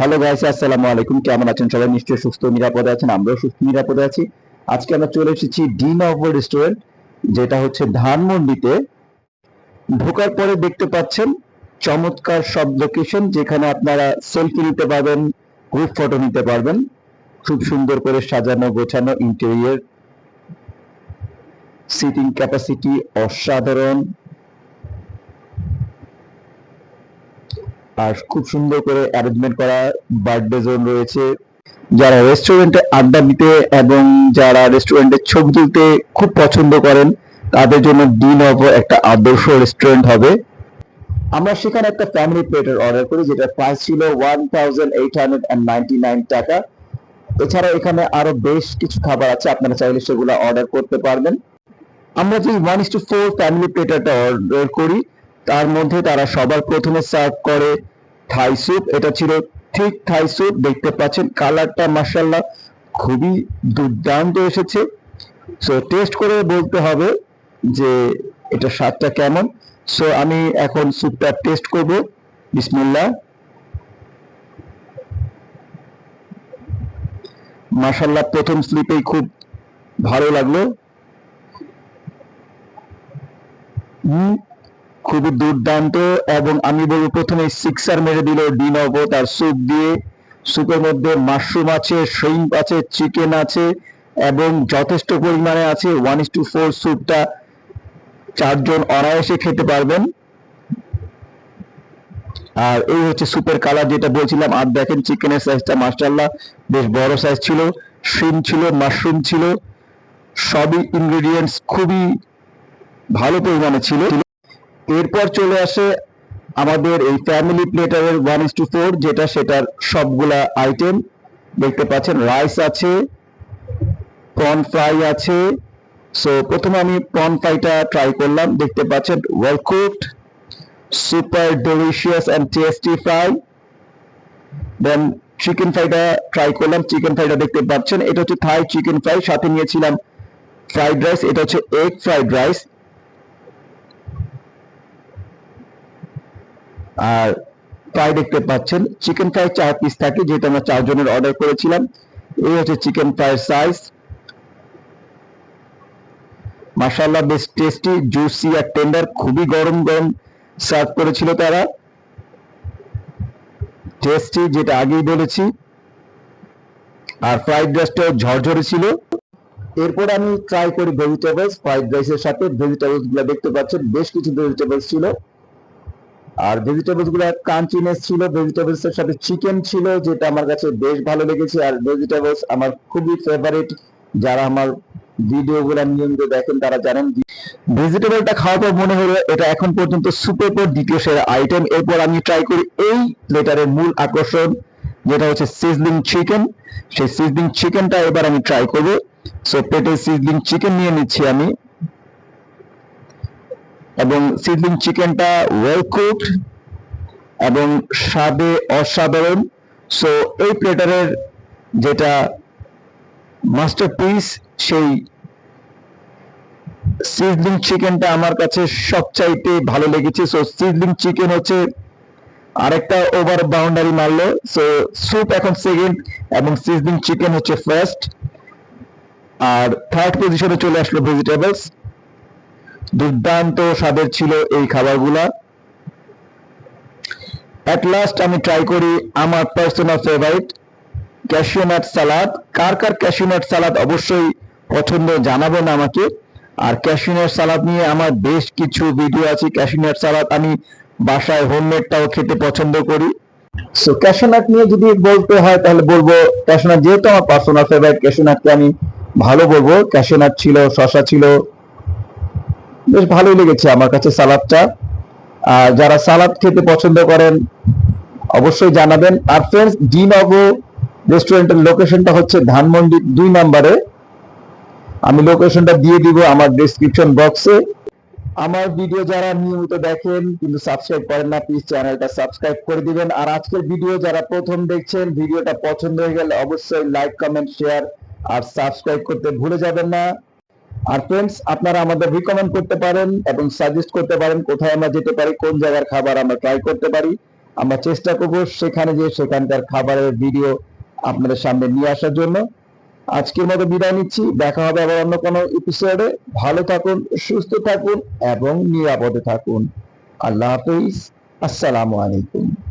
Hello guys আসসালামু আলাইকুম। কেমন আছেন সবাই? নিশ্চয়ই সুস্থ নিরাপদে আছেন। আমরাও সুস্থ নিরাপদে আছি। আজকে আমরা চলে এসেছি ডি নব রেস্টুরেন্ট যেটা হচ্ছে ধানমন্ডিতে। ঢোকার পরে দেখতে পাচ্ছেন চমৎকার সব লোকেশন যেখানে আপনারা সেলফি নিতে পারবেন গ্রুপ ফটো নিতে পারবেন। খুব সুন্দর করে সাজানো, গোছানো ইন্টেরিয়র সিটিং ক্যাপাসিটি অসাধারণ। আর খুব সুন্দর করে অ্যারেঞ্জমেন্ট করা বার্থডে জোন রয়েছে। যারা রেস্টুরেন্টে আড্ডা দিতে এবং যারা রেস্টুরেন্টে ছবি তুলতে খুব পছন্দ করেন, তাদের জন্য ডি নভো একটা আদর্শ রেস্টুরেন্ট হবে। আমরা সেখানে একটা ফ্যামিলি প্লেটের অর্ডার করি যেটা প্রাইস ছিল one thousand eight hundred and ninety nine টাকা। এছাড়া এখানে আরও বেশ কিছু খাবার আছে, আপনারা চাইলে সেগুলো অর্ডার করতে পারবেন। আমরা যে one is to four family প্লেটারটা order করি তার মধ্যে তারা সবার প্রথমে সার্ভ করে থাই স্যুপ এটা ছিল ঠিক থাই স্যুপ দেখতে পাচ্ছেন কালারটা মার্শাল্লাহ খুবই দুর্দান্ত এসেছে। সো টেস্ট করে বলতে হবে যে এটা স্বাদটা কেমন। সো আমি এখন স্যুপটা টেস্ট করব। বিসমিল্লাহ। মার্শাল্লাহ প্রথম স্লিপেই খুব ভালো লাগল। খুবই দুর্দান্ত এবং আমি বলব প্রথমে সিক্সার মেরে দিল ডিনভ তার স্যুপ দিয়ে। স্যুপের মধ্যে মাশরুম আছে শ্রিম্প আছে চিকেন আছে এবং যথেষ্ট পরিমাণে আছে ওয়ান ইস টু ফোর স্যুপটা চারজন অনায়াসে খেতে পারবেন। আর এই হচ্ছে স্যুপের কালার যেটা বলছিলাম, আর দেখেন চিকেনের সাইজটা মাশাআল্লাহ, বেশ বড় সাইজ ছিল। শ্রিম ছিল মাশরুম ছিল। সবই ইনগ্রেডিয়েন্টস খুবই ভালো পরিমাণে ছিল। এরপর চলে আসে আমাদের এই ফ্যামিলি প্লেটারের ওয়ান ইস টু ফোর যেটা সেটার সবগুলা আইটেম দেখতে পাচ্ছেন। রাইস আছে প্রন ফ্রাই আছে। সো প্রথমে আমি প্রন ফ্রাইটা ট্রাই করলাম। দেখতে পাচ্ছেন well cooked super delicious and tasty fry then chicken ফ্রাইটা try করলাম। চিকেন ফ্রাইটা দেখতে পাচ্ছেন, এটা হচ্ছে থাই চিকেন ফ্রাই সাথে নিয়েছিলাম ফ্রাইড রাইস এটা হচ্ছে এগ ফ্রাইড রাইস আর ফ্রাই দেখতে পাচ্ছেন চিকেন ফ্রাই চার পিস থাকে, যেহেতু আমরা চারজনের অর্ডার করেছিলাম। এই হচ্ছে চিকেন ফ্রাইয়ের সাইজ মাশাআল্লাহ, বেশ টেস্টি জুসি আর টেন্ডার খুবই গরম গরম সার্ভ করেছিল তারা। টেস্টি যেটা আগেই বলেছি। আর ফ্রাইড রাইসটাও ঝরঝরে ছিল। এরপর আমি ট্রাই করি ভেজিটেবলস ফ্রাইড রাইসের সাথে ভেজিটেবলসগুলো দেখতে পাচ্ছেন, বেশ কিছু ভেজিটেবলস ছিল। আর ভেজিটেবলসগুলো ক্রাঞ্চিনেস ছিল ভেজিটেবলস এর সাথে চিকেন ছিল, যেটা আমার কাছে বেশ ভালো লেগেছে। আর ভেজিটেবলস আমার খুবই ফেভারিট যারা আমার ভিডিও গুলো নিয়মিত দেখেন, তারা জানেন ভেজিটেবলটা খাওয়ার পর মনে হলো এটা এখন পর্যন্ত সুপের পর দ্বিতীয় সেরা আইটেম এরপর আমি ট্রাই করি এই প্লেটারের মূল আকর্ষণ, যেটা হচ্ছে সিজলিং চিকেন সেই সিজলিং চিকেনটা এবার আমি ট্রাই করব। সো প্লেটে সিজলিং চিকেন নিয়ে নিচ্ছি আমি। এবং সিজলিং চিকেনটা ওয়েল কুকড এবং স্বাদে অসাধারণ। সো এই প্লেটারের যেটা মাস্টারপিস সেই সিজলিং চিকেনটা আমার কাছে সবচাইতে ভালো লেগেছে। সো সিজলিং চিকেন হচ্ছে আরেকটা ওভার বাউন্ডারি মারলো। সো স্যুপ এখন সেকেন্ড এবং সিজলিং চিকেন হচ্ছে ফার্স্ট আর থার্ড পজিশনে চলে আসলো ভেজিটেবলস দুর্দান্ত স্বাদের ছিল এই খাবারগুলা। অ্যাট লাস্ট আমি ট্রাই করি আমার পার্সোনাল ফেভারিট ক্যাশিউনাট সালাদ কার কার ক্যাশিউনাট সালাদ অবশ্যই পছন্দ জানাবেন আমাকে। আর ক্যাশিউনাট সালাদ নিয়ে আমার বেশ কিছু ভিডিও আছে। ক্যাশিউনাট সালাদ আমি বাসায় হোমমেডটাও খেতে পছন্দ করি। সো ক্যাশিউনাট নিয়ে যদি বলতে হয় তাহলে বলব ক্যাশিউনাট যেহেতু আমার পার্সোনাল ফেভারিট ক্যাশিউনাটকে আমি ভালো বলব। ক্যাশিউনাট ছিল শশা ছিল বেশ ভালোই লেগেছে আমার কাছে সালাদটা। আর যারা সালাদ খেতে পছন্দ করেন, অবশ্যই জানাবেন। আর ফ্রেন্ডস ডি নগো রেস্টুরেন্টের লোকেশনটা হচ্ছে ধানমন্ডি দুই নম্বরে। আমি লোকেশনটা দিয়ে দিব আমার ডেসক্রিপশন বক্সে আমার ভিডিও যারা নিয়মিত দেখেন কিন্তু সাবস্ক্রাইব করেন না প্লিজ চ্যানেলটা সাবস্ক্রাইব করে দিবেন। আর আজকের ভিডিও যারা প্রথম দেখছেন ভিডিওটা পছন্দ হয়ে গেলে অবশ্যই লাইক কমেন্ট শেয়ার আর সাবস্ক্রাইব করতে ভুলে যাবেন না। আর ফ্রেন্ডস আপনারা আমাদের রিকমেন্ড করতে পারেন এবং সাজেস্ট করতে পারেন কোথায় আমরা যেতে পারি, কোন জায়গার খাবার আমরা ট্রাই করতে পারি। আমরা চেষ্টা করব সেখানে যে সেখানকার খাবারের ভিডিও আপনাদের সামনে নিয়ে আসার জন্য। আজকের মতো বিদায় নিচ্ছি। দেখা হবে আবার অন্য কোনো এপিসোডে ভালো থাকুন, সুস্থ থাকুন এবং নিরাপদে থাকুন। আল্লাহ হাফিজ। আসসালামু আলাইকুম।